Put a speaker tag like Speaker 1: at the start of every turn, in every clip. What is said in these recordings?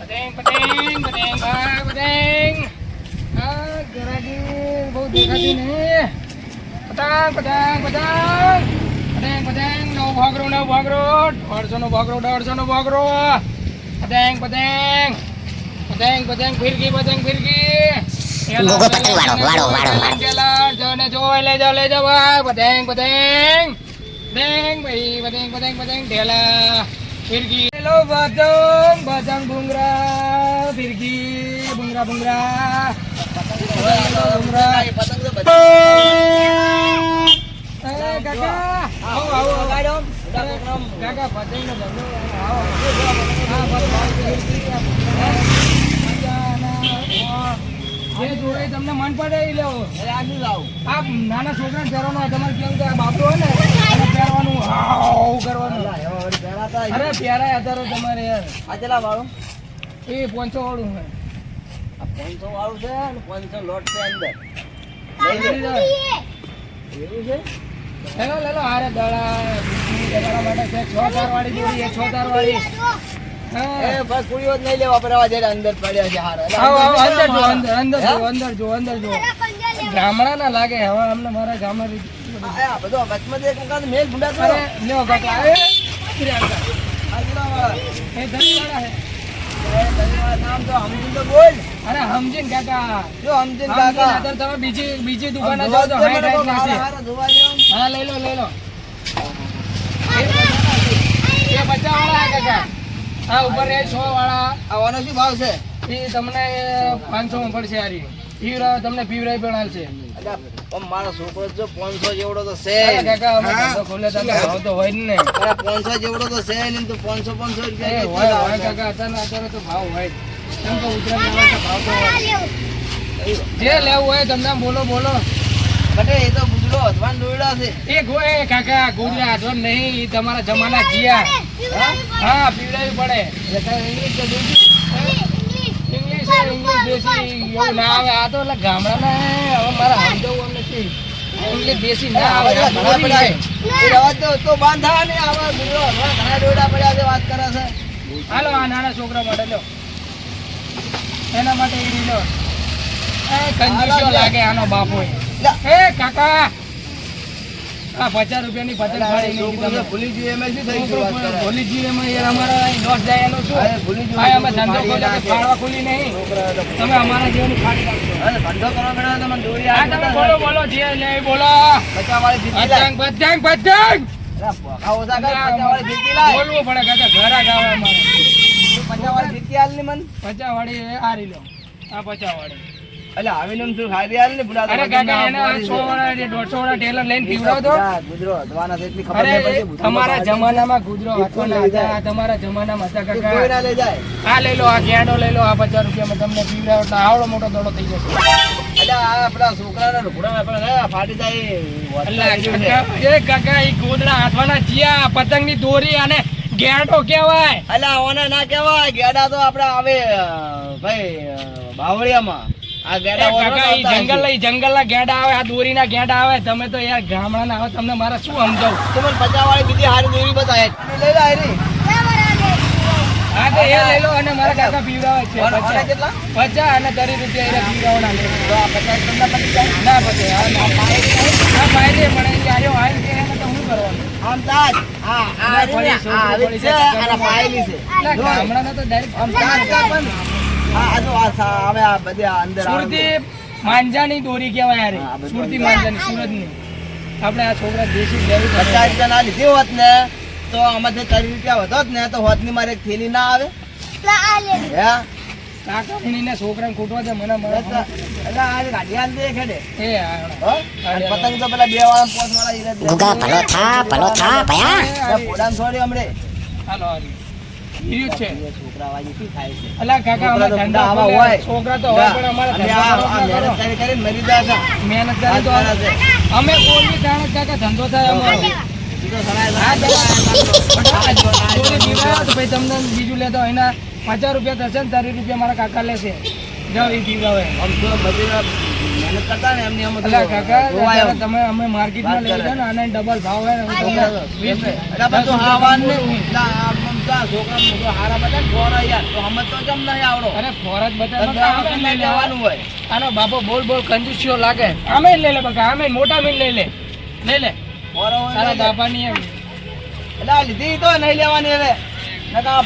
Speaker 1: પતંગ પતંગ પતંગ ભાઈ પતંગ આ ગરાગી બહુ દેખાતી નહીં પતંગ પતંગ પતંગ પતંગ પતંગ નવ ભાગરો નવ ભાગરો દોઢસો નો ભાગરો દોઢસો નો ભાગરો પતંગ પતંગ પતંગ પતંગ ફિરકી પતંગ ફિરકી
Speaker 2: ગોગો પતંગ વાળો, વાળો, વાળો, વાળો.
Speaker 1: પેલા જો ને જો લઈ જાઓ લઈ જાઓ ભાઈ પતંગ પતંગ પતંગ ભાઈ પતંગ પતંગ પતંગ ઢેલા ફિરકી હેલો પતંગ પતંગ ભૂંગરા ફિરકી ભૂંગરા ભૂંગરા. તમને મન પડે એ લેવો. આ નાના છોકરા ને ફેરવાનો તમારે કેવું બાપરો હોય ને? પહેરવાનું હાવ કરવાનું અરે પહેરાય અત્યારે તમારે યાર એ પોંચો વાળું હોય લઈ જાઓ. હેલો લેલો હારે દડા દડા માટે છે. છ તાર વાળી જોડી છે છ તાર વાળી. હા.
Speaker 3: અંદર પડ્યા છે હારા.
Speaker 1: જો અંદર જો અંદર જો અંદર જો. ગામડા ના લાગે હવે અમને મારા ગામમાં
Speaker 3: આ બધો વચમાં એક વખત મેલ ભૂંડા કરો
Speaker 1: ને લ્યો કાકા એ ધનવાળા હે
Speaker 3: નામ તો સમજીને તો બોલ.
Speaker 1: અરે સમજીને કાકા.
Speaker 3: જો સમજીને
Speaker 1: સમજીને
Speaker 3: કાકા.
Speaker 1: અત્યારે તમે બીજી બીજી દુકાને જાઓ તો હાઈ
Speaker 3: દે.
Speaker 1: હા લઈ લો લઈ લો. એ પચાસ વાળા કાકા. હા ઉપર એ સો વાળા.
Speaker 3: આવાનો શું ભાવ છે.
Speaker 1: એ તમને પાંચસો માં પડશે હારી. પીવરા તમને પીવરાઈ પણ
Speaker 3: આવશે પણ મારો છોકરો જો 500 જેવડો તો છે
Speaker 1: કાકા અમે ધંધો ખોલે તમે ભાવ તો હોય ને
Speaker 3: અરે 500 જેવડો તો છે ને તો 500 500 રૂપિયા
Speaker 1: હોય હોય કાકા અત્યારે અત્યારે તો ભાવ હોય કેમ કે તો ભાવ તો હોય જે. લેવું હોય તમને બોલો બોલો.
Speaker 3: બટે એ તો ગુજરો અધવાન છે.
Speaker 1: એ ગો કાકા ગુજરા અધવાન નહીં તમારા જમાના જીયા.
Speaker 3: હા?
Speaker 1: પીવડાવી પડે. એટલે ઇંગ્લિશ તો
Speaker 3: વાત કરે છે
Speaker 1: હાલો આ છોકરા માટે લો એના માટે એ લાગે આનો બાપો એ કાકા આ પચાસ રૂપિયાની પતંગ ફાડી.
Speaker 3: ભૂલી જઈએ એમાં શું થઈ ગયું
Speaker 1: ભૂલી જઈએ એમાં યાર અમારા લોસ જાય એનું શું?
Speaker 3: ભૂલી
Speaker 1: અમે ધંધો. ફાળવા ખોલી નહીં. તમે અમારા જેવાની ફાડી નાખશો.
Speaker 3: અરે ધંધો કરવા બેઠા તો દોરી
Speaker 1: હા તમે બોલો બોલો જે લે બોલો.
Speaker 3: પચાસ વાળી જીતી
Speaker 1: પતંગ પતંગ પતંગ!
Speaker 3: અરે ભોખા ઓછા કર, પચાસ વાળી જીતી લાય.
Speaker 1: બોલવું પડે કાકા ઘરા ગાવા અમારે.
Speaker 3: પચાસ વાળી જીતી આલ ને મન.
Speaker 1: વાળી આ લો. આ પચા વાળી
Speaker 3: અલા, આવીને તું ખાઈ આલ ને બુડા
Speaker 1: અરે કાકા
Speaker 3: ના
Speaker 1: એના
Speaker 3: આપવાની
Speaker 1: સો
Speaker 3: છે.
Speaker 1: વાળા જે દોઢસો વાળા ટેલર લઈને પીવડાવ
Speaker 3: દો ગુજરો ધોવાના એટલી ખબર
Speaker 1: અરે
Speaker 3: પડે
Speaker 1: તમારા જમાનામાં ગુજરો
Speaker 3: હતો
Speaker 1: ના આ તમારા જમાનામાં હતા
Speaker 3: કાકા. કોઈ ના લઈ જાય.
Speaker 1: આ લઈ લો આ ગેડો લઈ લો આ પચાસ રૂપિયામાં તમને પીવડાવ એટલે આવડો મોટો દડો થઈ જશે.
Speaker 3: અલા, આ પેલા છોકરાના રૂપડા હે, ફાટી જાય એ રહ્યું.
Speaker 1: કાકા, એ ગોદડા હાથવાના જીયા પતંગની દોરી અને ગેંડો કહેવાય.
Speaker 3: અલા, ઓને ના કહેવાય ગેડા તો આપડે આવે ભાઈ બાવળિયામાં. આ
Speaker 1: એ
Speaker 3: ગેડા ઓછો
Speaker 1: કાકા ઈ
Speaker 3: આવતા
Speaker 1: જંગલ
Speaker 3: હશે.
Speaker 1: ઈ આવે આ દોરીના ગેંડા આવે તમે તો યાર ગામડાના આવે તમને મારે શું સમજાવું
Speaker 3: તું પચાસ વાળી બીજી હારી દોરી બતાય લઈ લે હારી.
Speaker 1: હા તો એ લઈ લો અને મારા કાકા પીવડાવે છે
Speaker 3: કેટલા?
Speaker 1: પચાસ અને તરી રૂપિયા પીવડાવવાના લે
Speaker 3: તો આ પચાસ તમને.
Speaker 1: ના પચે ના ફાયદે પણ એ આયો કે તો શું કરવાનું
Speaker 3: આમ તાજ. આ
Speaker 1: ના,
Speaker 3: ને, આવી છે અને પાયેલી છે
Speaker 1: ગામડાના તો ડાયરેક્ટ
Speaker 3: આમ પણ. આ આ જો આ હવે આ બધી આ અંદર
Speaker 1: સુરતી માંજાની દોરી કહેવાય યાર સુરતી
Speaker 3: માંજાની
Speaker 1: માંજાની સુરતની. આપણે આ છોકરા દેશી લેવી
Speaker 3: પચાસ રૂપિયા ના લીધી હોત ને તો આમાંથી ત્રીસ રૂપિયા વધોત ને તો હોતની મારે એક થેલી ના આવે. હે?
Speaker 1: ને છોકરાને ખૂટવા છે મને મળે.
Speaker 3: એટલે એટલે આ ગાડી હાલ દે ખેડે
Speaker 1: એ હા?
Speaker 3: હો? અને પતંગ તો પેલા બે વાળા પોસ વાળા જ
Speaker 2: ભલો થા ભલો થા ભયા.
Speaker 3: એટલે પોડાને હમણે.
Speaker 1: હાલો હાલો. હીર્યું છે.
Speaker 3: છોકરા વાજી શું થાય છે?
Speaker 1: અલા કાકા
Speaker 3: છોકરા
Speaker 1: ધંધા
Speaker 3: આવા હોય.
Speaker 1: છોકરા તો હોય પણ અમારે ધંધો.
Speaker 3: મહેનત કરી મરી જાય છે.
Speaker 1: મહેનત કરી તો. અમે કોઈ જાણે કાકા ધંધો થાય અમારો. બીજું લેતો એના પચાસ રૂપિયા થશે ને તારી રૂપિયા મારા કાકા લેશે. જાઓ એ
Speaker 3: મહેનત કરતા ને એમની
Speaker 1: કાકા. તમે અમે માર્કેટમાં લઈ. જાઓ ને આને ડબલ ભાવ હોય ને
Speaker 3: છોકરા મોટો હારા બધા ફોરા યાર તો તો નહીં આવડો?
Speaker 1: અરે બધા લઈ લેવાનું
Speaker 3: હોય?
Speaker 1: આનો બાપો બોલ બોલ કંજુસીઓ લાગે. આમે લઈ લે બકા આમે મોટા મીન લઈ લે. લઈ લે.
Speaker 3: ફોરા લે.
Speaker 1: દાપાની એમ.
Speaker 3: એટલે લીધી તો નહીં લેવાની હવે. નકા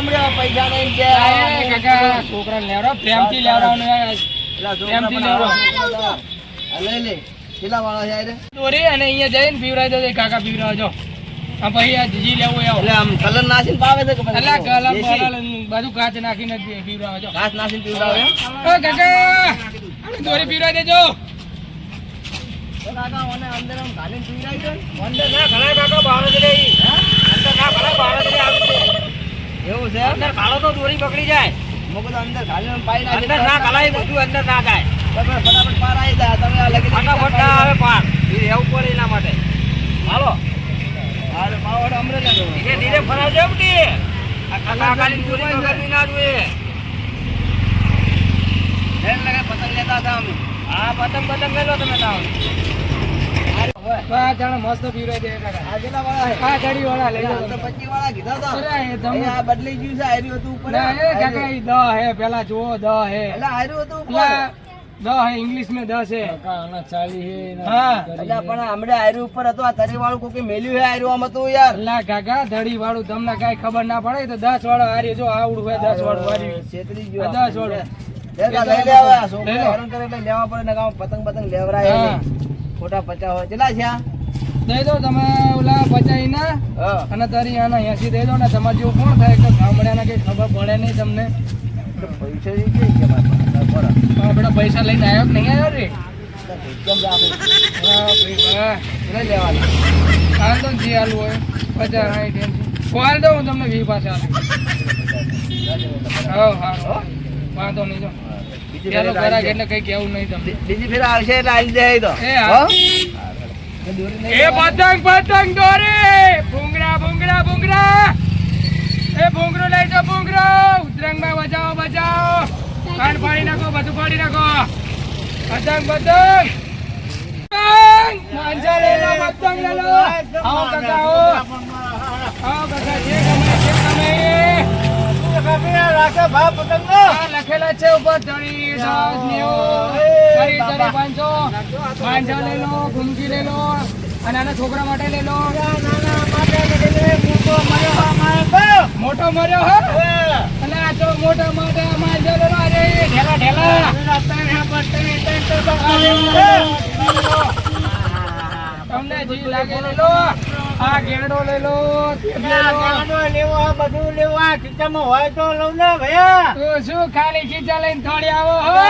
Speaker 3: હમણાં પૈસા નહીં કે
Speaker 1: આય કાકા છોકરાને લેવડાવ પ્રેમથી લેવડાવવાનું
Speaker 3: છોકરા
Speaker 1: પ્રેમથી લેવડો.
Speaker 3: લઈ લે. કેટલા વાળા છે
Speaker 1: દોરી અને અહીંયા જઈને પીવડાવી દો કાકા પીવડાવજો. આ પછી આ જીજી લેવું આવો.
Speaker 3: એટલે આમ કલર નાખીને પાવે છે કે પછી
Speaker 1: અલા કલમ બધું કાચ નાખીને જ પીવડાવજો
Speaker 3: ઘાસ નાખીને પીવડાવે
Speaker 1: ઓ કાકા! દોરી પીવડાવી દેજો.
Speaker 3: કાકા મને અંદર આમ ઘાલીને પીવડાવી દો
Speaker 1: અંદર ના ઘણા કાકા બહાર જ રહી અંદર ના ઘણા બહાર જ રહી
Speaker 3: એવું છે?
Speaker 1: અંદર કાળો તો દોરી પકડી જાય.
Speaker 3: મેં કીધું અંદર ઘાલીને પાઈ
Speaker 1: અંદર ના બધું અંદર ના જાય.
Speaker 3: તમે ફટાફટ પાર આવી જાય તમે આ લગી
Speaker 1: ફટાફટ ના આવે પાર. એ રહેવું પડે એના માટે. હાલો.
Speaker 3: હાલો
Speaker 1: ધીરે ધીરે આ ના જોઈએ
Speaker 3: લગે પતંગ લેતા હતા અમે.
Speaker 1: હા પતંગ પતંગ તમે તાવ. આ જણા મસ્ત
Speaker 3: વાળા છે?
Speaker 1: વાળા લઈ
Speaker 3: લો. તો પચી વાળા કીધા હતા.
Speaker 1: અરે તમે
Speaker 3: આ બદલી ગયું છે આર્યું હતું ઉપર.
Speaker 1: ના એ કાકા ઈ દ હે પેલા જુઓ દ હે.
Speaker 3: એટલે આર્યું હતું ઉપર.
Speaker 1: પેલા દ હે ઇંગ્લિશ में દસ હે. હા
Speaker 3: એટલે પણ હમણાં આર્યું ઉપર હતો આ તરી વાળું કોકે મેલ્યું આમ હતું યાર.
Speaker 1: અલ્લા કાકા ધડી વાળું તમને કઈ ખબર ના પડે તો દસ વાળો જો આવડું હોય દસ વાળું
Speaker 3: છેતરી ગયો
Speaker 1: દસ વાળું.
Speaker 3: લઈ લે છોકરા
Speaker 1: લઈ
Speaker 3: કરે એટલે લેવા પડે ને કામ પતંગ પતંગ લેવરાય ખોટા પચાસ હોય. કેટલા છે આ?
Speaker 1: દઈ દો તમે ઓલા પચાઈ ના અને તારી આના એસી દઈ દો ને તમારે જેવું કોણ થાય? કે ગામડાના કઈ ખબર પડે નહીં તમને.
Speaker 3: પૈસા
Speaker 1: આપણે પૈસા લઈને આવ્યો કે નહીં આવ્યો રે?
Speaker 3: લઈ લેવાના.
Speaker 1: હાલ તો જે હાલવું હોય પચાસ સાઠ એંસી કોલ દો હું તમને વી પાસે આપી હા હા. વાંધો નહીં જો. પેલો એટલે કઈ કેવું નહીં તમને.
Speaker 3: બીજી ફેર આવશે એટલે આવી જાય તો.
Speaker 1: એ પતંગ પતંગ દોરે! ભૂંગરા ભૂંગરા ભૂંગરા એ ભૂંગરો લઈ જાઓ ભૂંગરો ઉતરંગમાં બજાવો બચાવો કાન પાડી નાખો બધું પાડી નાખો. પતંગ પતંગ! માંજા લો પતંગ લે લો. આવો કાકા આવો. આવો કાકા જે ગમે તે ગમે. લખેલા છે ઉપર ચડી દસ નેવું. પાંચસો પાંચસો. લઈ લો ઘૂમકી લઈ લો અને આના છોકરા માટે લઈ લો. મોટો મર્યો હા. તો મોટા માટે માંજો પર લો અરે ઢેલા ઢેલા. તમને જી લાગે લઈ લો. આ ગેડો લઈ લો ટેપ લઈ લો. તો શું ખાલી ખીચા લઈને થોડી આવો હો?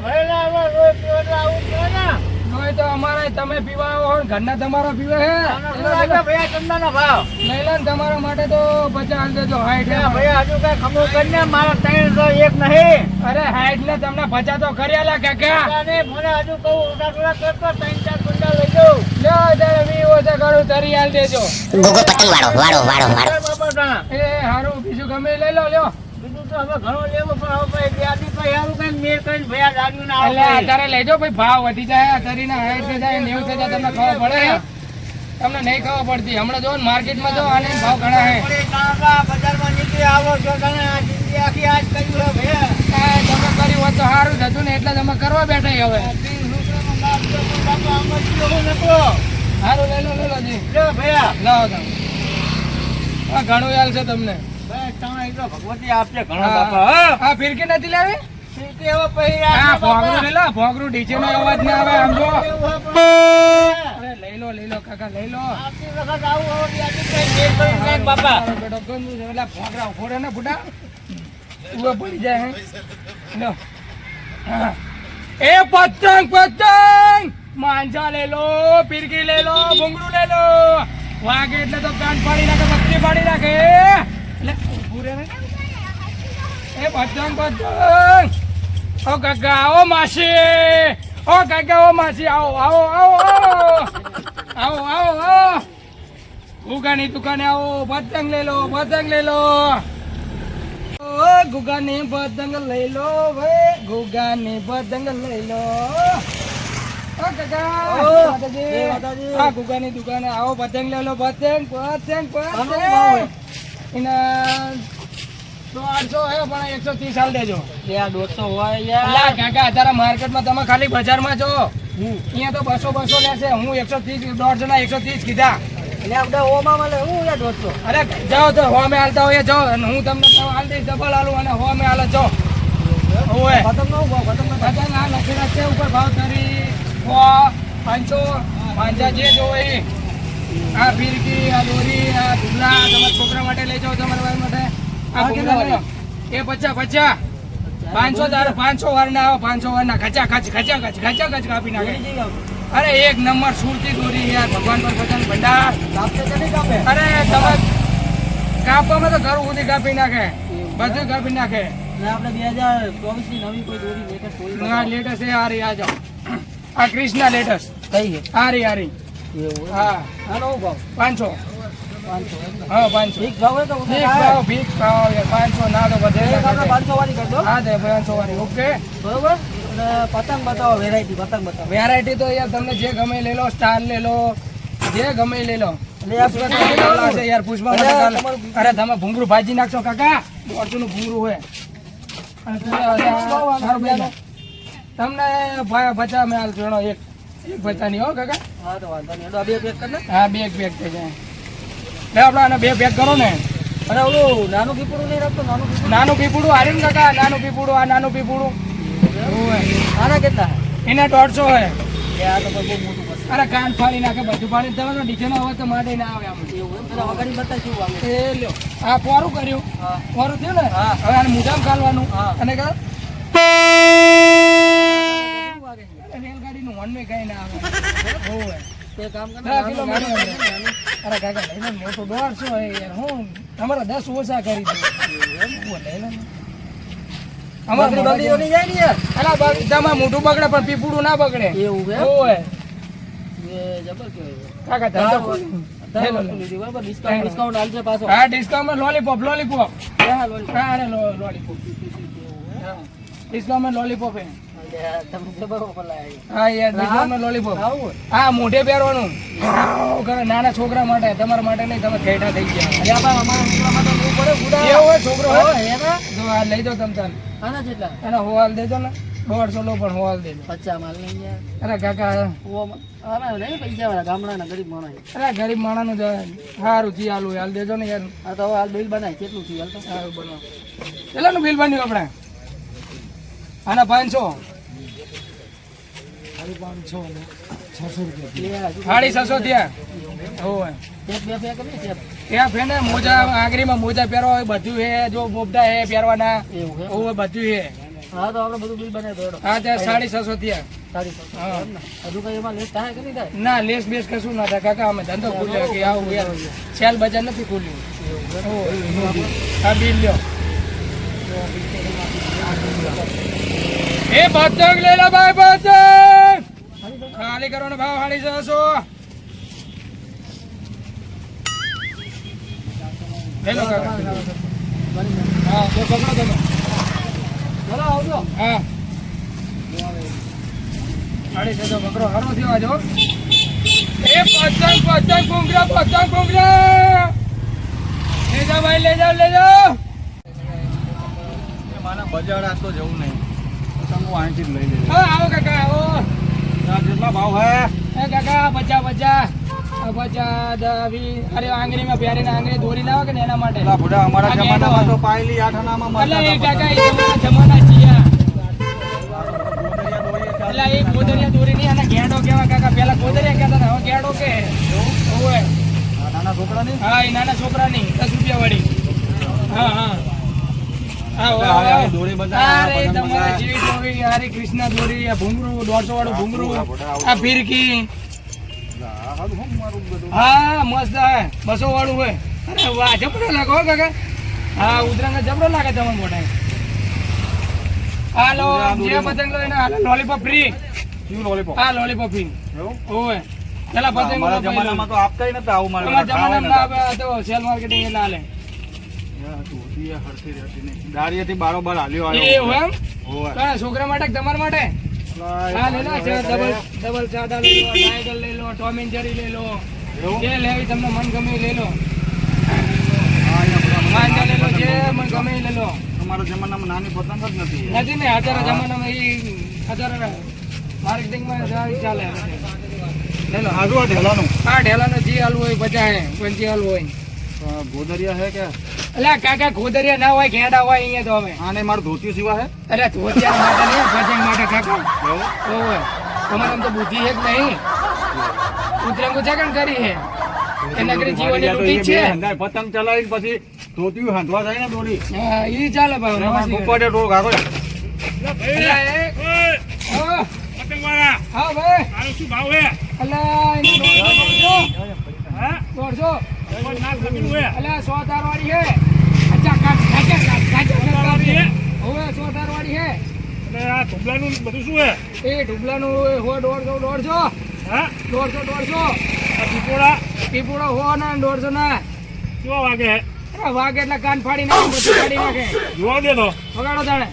Speaker 1: જોઈ તો અમારે તમે પીવા આવો કે ને? ઘરના તમારા પીવે હે. લઈ લો ને તમારા માટે તો પચાસ દેજો હાઈટ અરે હાઈટ ને તમને પચાસ તો કરી આલા કાકા લ્યો ત્યારે વી ઓછા કરું તરી આલ દેજો.
Speaker 2: ગોગો પતંગ વાળો વાળો વાળો વાળો.
Speaker 1: એ હારું બીજું ગમે લઈ લો લ્યો. એટલે અત્યારે લેજો ભાઈ ભાવ વધી જાય તરીના હાઈટ થઈ જાય નેવું થઈ જાય તમને ખબર પડે. તમને નહીં ખબર પડતી. હમણાં જો માર્કેટમાં જો આને ભાવ ઘણા હે. આ તમે કર્યું હોત તો સારું થતું ને એટલે તમે કરવા બેઠા હવે. સારું લઈ લો લઈ લો જી. લાવો તમે. ઘણું યાલ છે તમને.
Speaker 3: ભગવતી આપશે ઘણો બાપા હા.
Speaker 1: ફિરકી નથી લાવી? લો લો લો લો. એ પતંગ પતંગ! માંજા લઈ લો ફિરકી લઈ લો ભૂંગળું લઈ લો. વાગે એટલે તો કાન પાડી નાખે બત્તી પાડી નાખે ઊભું રહે. એ પતંગ પતંગ ઓ કાકા આવો માસી. ઓ કાકા ઓ માસી. આવો આવો આવો આવો. આવો આવો ગુગાની દુકાને આવો. પતંગ લઈ લો પતંગ લઈ લો. ઓ ગુગાની પતંગ લઈ લો ભાઈ ગુગાની પતંગ લઈ લો. ગુગાની દુકાને આવો. પતંગ લઈ લો પતંગ પતંગ પતંગ એના તો આઠસો હે પણ એકસો ત્રીસ હાલ દેજો.
Speaker 3: યાર દોઢસો હોય યાર.
Speaker 1: કાકા અત્યારે માર્કેટમાં તમે ખાલી બજારમાં છો. અહીંયા તો બસો બસો લેશે હું એકસો ત્રીસ દોઢસો ના એકસો ત્રીસ કીધા.
Speaker 3: એટલે આપણે હોમાં મળે. હું યાર દોઢસો.
Speaker 1: અરે જાઓ તો હોમે હાલતા હોય જાઓ. અને હું તમને હાલ દઈશ ડબલ હાલું અને હોમે હાલે જો ઓય
Speaker 3: પતંગ નો પતંગ
Speaker 1: પતંગ આ લખેલા છે ઉપર ભાવ તરી પાંચસો પાંચા જે જો આ ફીરકી આ દોરી આ ઢુગલા તમારા છોકરા માટે લઈ જાઓ તમારા માટે. આ
Speaker 3: આ કેટલા
Speaker 1: એ પચાસ પચાસ. પાંચસો તારે પાંચસો વાર ના આવે પાંચસો વાર ના. ખચા ખચ ખચા ખચ ખચા ખચ કાપી નાખે.
Speaker 3: કેવી જઈ આવું?
Speaker 1: અરે એક નંબર સુરતી દોરી યાર. ભગવાન પર ભજન ભંડાર. અરે તમે કાપવામાં તો ઘર સુધી કાપી નાખે. બધું કાપી નાખે.
Speaker 3: આપણે બે હજાર ચોવીસની નવી કોઈ દોરી લેટેસ્ટ હોય
Speaker 1: ના લેટેસ્ટ આ જાઓ. આ ક્રિષ્ના લેટેસ્ટ.
Speaker 3: કઈ
Speaker 1: હારી
Speaker 3: એવું
Speaker 1: હા.
Speaker 3: ભાવ
Speaker 1: પાંચસો? હા પાંચસો.
Speaker 3: ફિક્સ ભાવ તો
Speaker 1: ભીખ ભાવ ભીખ ભાવ. પાંચસો ના તો બધે
Speaker 3: પાંચસો વાળી કરી
Speaker 1: હા તે પાંચસો વાળી ઓકે.
Speaker 3: બરોબર? પતંગ બતાવો વેરાયટી પતંગ બતાવો.
Speaker 1: વેરાયટી તો યાર તમને જે ગમે લઈ લો સ્ટાર લઈ લો જે ગમે લઈ લો. યાર પુષ્પા
Speaker 3: અરે,
Speaker 1: તમે ભૂંગળું ભાજી નાખશો કાકા? દોઢસો નું ભૂંગરું હોય. તમને ભચા મેં એક એક ભચા ની હો કાકા.
Speaker 3: હા તો વાંધો નહીં. બે પેક કરી
Speaker 1: હા બે પેક થઈ જાય. લે આપણે આને બે પેક કરો ને.
Speaker 3: અને ઓલું નાનું પીપળું નહીં રાખતો નાનું પીપળું?
Speaker 1: નાનું પીપુડું હારી ને કાકા નાનું પીપુડું આ નાનું પીપુડું
Speaker 3: આના કેટલા?
Speaker 1: એના દોઢસો
Speaker 3: હે.
Speaker 1: અરે કાન ફાડી નાખે બધું ફાડી તમે તો ડીજે નો અવાજ તો માટે ના આવે આમ.
Speaker 3: વગાડી બતા શું આવે?
Speaker 1: એ લ્યો. આ પોરું કર્યું. પોરું થયું ને?
Speaker 3: હા.
Speaker 1: હવે આને મુજામ
Speaker 3: હા.
Speaker 1: અને કા?
Speaker 3: શું વાગે છે?
Speaker 1: રેલગાડીનું કઈ ના આવે. હોય
Speaker 3: તે કામ કર
Speaker 1: અરે કાકા લઈ લો ને, મોટું યાર હું તમારા દસ ઓછા કરી દઉં. અમારે
Speaker 3: તો નહીં જાય ને યાર.
Speaker 1: અલા બગ- તમારે બગડે પણ પીપુડું ના બગડે.
Speaker 3: એવું છે
Speaker 1: હોય
Speaker 3: જબર કહેવાય
Speaker 1: કાકા ધંધો
Speaker 3: ડિસ્કાઉન્ટ હાલશે પાછો.
Speaker 1: હા ડિસ્કાઉન્ટ લોલીપોપ લોલીપોપ
Speaker 3: હા લોલી
Speaker 1: હા લોલીપોપ હા માં લોલીપોપ હે. હા યાર ડિસ્કાઉન્ટ લોલીપોપ
Speaker 3: આવું
Speaker 1: હા મોઢે પહેરવાનું. નાના છોકરા માટે તમારા માટે નહીં તમે ઘેટા થઈ ગયા.
Speaker 3: અરે
Speaker 1: એવું છોકરો જો આ લઈ જાઓ તમે તને.
Speaker 3: જેટલા?
Speaker 1: હોવાલ દેજો ને. દોઢસો લો પણ હોવાલ દેજો.
Speaker 3: પચ્ચા માલ નહીં યાર.
Speaker 1: અરે કાકા
Speaker 3: ઓમાં પૈસા વાળા ગામડાના ગરીબ માણસ.
Speaker 1: અરે ગરીબ માણાનું જ સારું થી હાલું હાલ દેજો ને યાર.
Speaker 3: આ તો હાલ બિલ બનાય કેટલું થયું હાલ તો?
Speaker 1: સારું બનાવો. કેટલાનું બિલ બન્યું આપણે. આના પાંચસો.
Speaker 3: હજુ
Speaker 1: સાડી છસો થયા. હોય ત્યાં ફેને મોજા આંગળીમાં મોજા પહેરવા હોય બધું હે જો બોબડા હે પહેરવાના
Speaker 3: એવું
Speaker 1: બધું હે.
Speaker 3: હા તો આપણે બધું બિલ બનાવી
Speaker 1: હા ત્યાં સાડી છસો થયા. હા.
Speaker 3: ને? લેસ
Speaker 1: બેસ કશું ના થાય. કાકા અમે ધંધો ખુલ્યો કે આવું યાર સેલ બજાર નથી ખુલ્યું. આ બિલ લ્યો. એ પતંગ લેલા ભાઈ પતંગ ખાલી કરો ને ભાવ હાડી જશો. હેલો કાકા. હા. તો પકડો તમે
Speaker 3: ચલો આવજો.
Speaker 1: હા. હાડી જજો પકડો હારો થયો આજો એ પતંગ પતંગ ભૂંગરા પતંગ લઈ જાઓ ભાઈ લેજા લેજા.
Speaker 4: મારા બજાર આ તો જવું નહીં. પતંગો અહીંથી લઈ લેજો
Speaker 1: આવો કાકા આવો.
Speaker 4: કેટલા ભાવ હે?
Speaker 1: એ કાકા પચા પચા આ દવી. અરે આંગળીમાં પહેરીને આંગળી દોરી લાવો કે ને એના માટે?
Speaker 4: પેલા બુઢા અમારા જમાનામાં તો પાયલી આઠાનામાં
Speaker 1: એટલે એ કાકા એ તમારા જમાના છીએ. એટલે એ ગોદરિયા દોરી નહીં અને ઘેડો કેવા કાકા પેલા ગોદરિયા કહેતા હતા હવે ગેંડો કે ઓવે
Speaker 4: આ નાના છોકરાની
Speaker 1: હા એ નાના છોકરાની દસ રૂપિયા વાળી હા હા હા
Speaker 4: એટલે
Speaker 1: વાહ,
Speaker 4: હવે
Speaker 1: વાહ.
Speaker 4: આ દોરી બધા
Speaker 1: અરે
Speaker 4: પતંગ
Speaker 1: તમારે
Speaker 4: બધા.
Speaker 1: જેવી દોરી હારી કૃષ્ણ દોરી આ ભૂંગળું દોઢસો વાળું ભૂંગળું
Speaker 4: આ બધા આવું.
Speaker 1: આ ફિરકી.
Speaker 4: આ હારું હું મારું બધું
Speaker 1: હા મસ્ત હે બસો વાળું હોય અરે વાહ જબરો લાગે હો કાકા. હા ઉતરાંગા જબરો લાગે તમને મોઢે. હાલો જે પતંગ લો એને હાલો લોલીપોપ ફ્રી
Speaker 4: લોલીપોપ
Speaker 1: હા લોલીપોપ ફ્રી ઓય પેલા પતંગ.
Speaker 4: જમાનામાં તો આપતા નતા આવું મારે.
Speaker 1: જમાનામાં સેલ માર્કેટિંગ એટલે હાલે
Speaker 4: ધોતી એ રહેતી નહીં. દાળિયેથી બારોબાર હાલ્યો આવ્યો
Speaker 1: એમ? છોકરા માટે તમારા માટે? હા લે લો ડબલ ડબલ ચાડા લઈ લો ટાઈગર લઈ લો ટોમ એન્ડ જેરી લઈ લો. જે લેવી તમને મન ગમે લઈ લો. માંજા લઈ લો જે મન ગમે એ લઈ લો.
Speaker 4: તમારા જમાનામાં નાની પતંગ જ નથી.
Speaker 1: નથી ને અત્યારે જમાનામાં એ અત્યારે માર્કેટિંગમાં ચાલે લઈ લો
Speaker 4: આજુ આ ઢેલાનું.
Speaker 1: આ ઢેલાનો જે હાલવું હોય બધા હે કોઈ જે હાલવું હોય
Speaker 4: ગોદરિયા હે કે?
Speaker 1: અલ્યા કાકા ખોદરિયા ના હોય ઘેડા હોય અહીંયા તો અમે.
Speaker 4: આને મારું ધોતી સિવા હે?
Speaker 1: અરે ધોતિયા માટે નહીં ભજન માટે કાકા ઓવે. તમારે આમ તો બુદ્ધિ હે જ નહીં. ઉતરંગો જગન કરી હે. એ નગરી જીવનની લૂંટી છે.
Speaker 4: પતંગ ચલાવીને પછી ધોતિયું હાંધવા જાય ને દોરી
Speaker 1: હા ઈ ચાલે ભાઈ
Speaker 4: એમાં
Speaker 1: નવાસી
Speaker 4: પોપડે ટોળ કાઢો
Speaker 1: અલ્યા, એ. હા. ભાવ ભાઈ અલા એનો દોઢસો, દોઢસો. અલ્યા સો તાર વાળી હે. કાચા કાચા સરકારી હવે સો તાર વાળી હે? એ ઢુબલાનું હો દોઢસો દોઢસો દોઢસો દોઢસો ટીપુડો હો ના ને દોઢસો ના. અરે વાગે એટલે કાન ફાડી નાખે બધું ફાડી નાખે. વગાડો તાણે.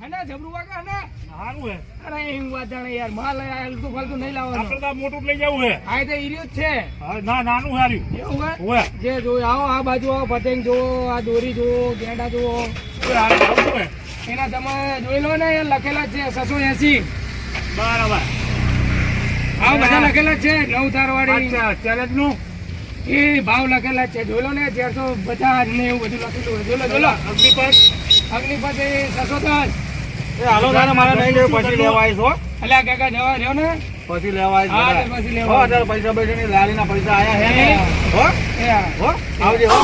Speaker 1: હે ને જબરું વાગે હે ને? અરે એમ વાત જાણે યાર માલ હલતું ફલતું નહીં લાવવાનું.
Speaker 5: મોટું લઈ જવું હે.
Speaker 1: આ તો ઈર્યું જ છે.
Speaker 5: હા, ના નાનું હાર્યું
Speaker 1: એવું હે? જે જોયું આવો આ બાજુ આવો પતંગ જો આ દોરી જુઓ ગેંડા
Speaker 5: હે.
Speaker 1: એના તમે જોઈ લો ને લખેલા જ છે છસો એસી.
Speaker 5: બરાબર.
Speaker 1: આ બધા લખેલા જ છે નવ તાર વાળી
Speaker 5: ચેલેન્જનું?
Speaker 1: એ ભાવ લખેલા જ છે જોઈ લો ને ચારસો પચાસ ને એવું બધું લખેલું જોઈ લો જોઈ લો.
Speaker 5: અગ્નિપથ?
Speaker 1: અગ્નિપત એ છસો દસ.
Speaker 4: હાલો તારે મારા નહીં લેવું પછી લેવા આવીશ હો
Speaker 1: અલ્યા કાકા જવા રહ્યો ને
Speaker 4: પછી લેવા આવીશ
Speaker 1: પછી લેવા
Speaker 4: અત્યારે પૈસા પૈસા ની પૈસા આયા હે
Speaker 1: હે.
Speaker 4: હો
Speaker 1: હો
Speaker 4: આવજે હો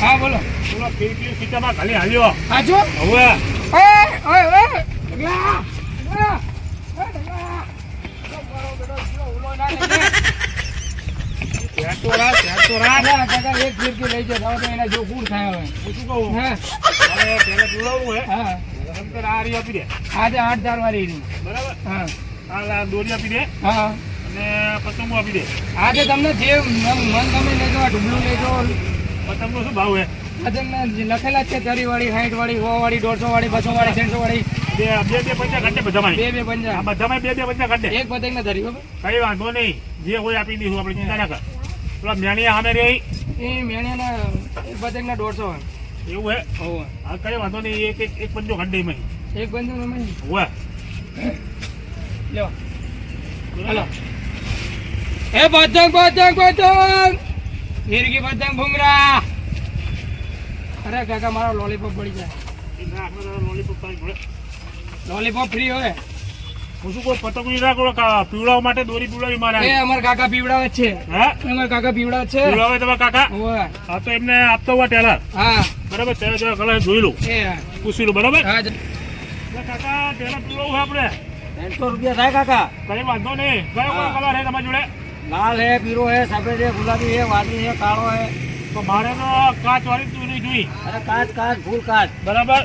Speaker 1: હા બોલો
Speaker 5: ખીચામાં ખાલી હાલ્યો હવે
Speaker 1: ઓય ઓય ઓય આજે આઠ તાર
Speaker 5: બરાબર?
Speaker 1: હા.
Speaker 5: આ લા દોરી દે.
Speaker 1: હા.
Speaker 5: અને પતંગો આપી દે.
Speaker 1: આજે તમને જે મન ગમે લેજો આ ઢુબલું લેજો.
Speaker 5: પતંગો શું ભાવ હે?
Speaker 1: લખેલા છે તરી વાળી સાઠ વાળી સો વાળી દોઢસો વાળી બસો વાળી ત્રણસો વાળી
Speaker 5: બે બે બે પંચા કાઢે બધામાં.
Speaker 1: બે બે
Speaker 5: આ
Speaker 1: પંજા
Speaker 5: બધામાં બે બે પૈસા કાઢે
Speaker 1: એક પતંગ ના ધરી
Speaker 5: કઈ વાંધો નહીં. જે હોય આપી દઈશું આપણે ચિંતા ના કર. પેલા મેણિયા સામે રહી.
Speaker 1: એ મેણિયાના એક પતંગ ના દોઢસો
Speaker 5: એવું હે?
Speaker 1: હોવે.
Speaker 5: હા કઈ વાંધો નહીં એક એક એક બંજો કાઢી દઈ
Speaker 1: એક બંજો મહી.
Speaker 5: હોય
Speaker 1: લ્યો. હાલો. એ પતંગ પતંગ પતંગ ફિરકી પતંગ ભૂંગરા અરે કાકા મારો લોલીપોપ પડી જાય. લોલીપોપ ફ્રી હોય.
Speaker 5: હું શું કહું પતંગ નહીં રાખો પીવડાવવા માટે દોરી પીવડાવી મારે
Speaker 1: એ અમારા કાકા પીવડાવે છે.
Speaker 5: હા?
Speaker 1: અમારા કાકા પીવડાવે છે.
Speaker 5: પીવડાવે તમારા કાકા. હા તો એમને આપતો હોય ટેલર.
Speaker 1: હા.
Speaker 5: બરાબર ત્યારે જરા કલર જોઈ લઉં પૂછી લઉં બરાબર?
Speaker 1: હા
Speaker 5: કાકા ટેલર પીવડાવું આપણે.
Speaker 4: ત્રણસો રૂપિયા થાય કાકા.
Speaker 5: કઈ વાંધો નહીં. કયો કયો કલર છે તમારી જોડે?
Speaker 4: લાલ હે પીળો હે સફેદ હે ગુલાબી હે વાદળી હે કાળો હે.
Speaker 5: તો મારે તો કાચ વાળી દોરી જોઈ.
Speaker 4: અરે કાચ કાચ ફૂલ કાચ.
Speaker 5: બરાબર?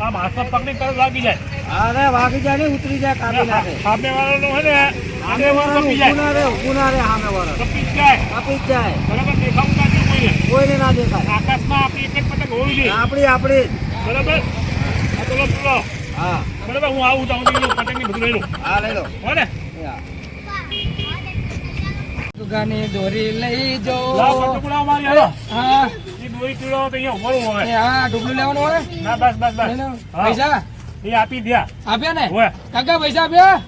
Speaker 5: આમ હાથમાં પકડી તરત લાગી જાય.
Speaker 4: અરે વાગી જાય ને ઉતરી જાય કાપી નાખે.
Speaker 5: સામે વાળાનો હોય ને આને વાળો કપી જાય.
Speaker 4: ના રે ઊભું ના રે સામે વાળો
Speaker 5: કપી જાય.
Speaker 4: કપી જાય.
Speaker 5: બરાબર દેખાવું ના જોઈએ કોઈને.
Speaker 4: કોઈને ના દેખાય.
Speaker 5: આકાશમાં આપણી એક જ પતંગ હોવી જોઈએ.
Speaker 4: આપણી આપણી.
Speaker 5: બરાબર? આ તો લો
Speaker 4: હા.
Speaker 5: બરાબર હું આવું તો હું પતંગની બધું લઈ લઉં.
Speaker 4: હા લઈ લો.
Speaker 5: હો ને?
Speaker 1: દુકાને દોરી લઈ જો.
Speaker 5: પતંગ
Speaker 1: હા.
Speaker 5: દોરી તો અહીંયા
Speaker 1: એ
Speaker 5: હવે
Speaker 1: હા ઢુકલું લેવાનું હોય?
Speaker 5: ના બસ બસ બસ.
Speaker 1: લઈને આવો.
Speaker 5: હા.
Speaker 1: પૈસા?
Speaker 5: એ આપી
Speaker 1: આપ્યા ને? કાકા પૈસા આપ્યા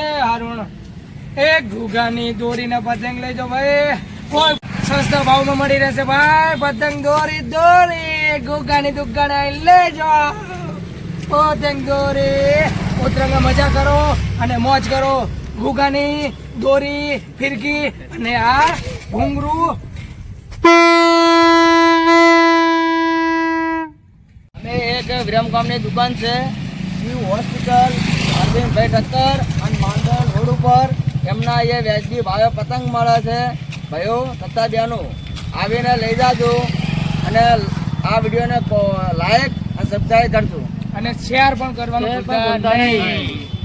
Speaker 1: એ હારું. એક ઘુઘાની દોરીને પતંગ લઈ જાઓ ભાઈ. કોઈ સસ્તા ભાવમાં મળી રહેશે ભાઈ. પતંગ દોરી દોરી. ઘુઘાની દુકાને લઈ જાઓ. પતંગ દોરી. ઉતરંગા મજા કરો અને મોજ કરો. ઘુઘાની દોરી ફિરકી અને આ ઘુંઘરું
Speaker 3: વિરમગામની દુકાન છે. શિવ હોસ્પિટલ અરવિંદભાઈ ઠક્કર અને માંડલ રોડ ઉપર એમના એ વ્યાજબી ભાવે પતંગ મળે છે. ભાઈઓ તથા બહેનો આવીને લઈ જાજો અને આ વિડીયોને લાયક અને સબસ્ક્રાઈબ કરજો.
Speaker 1: અને શેર પણ કરવાનું ભૂલતા
Speaker 3: નહીં.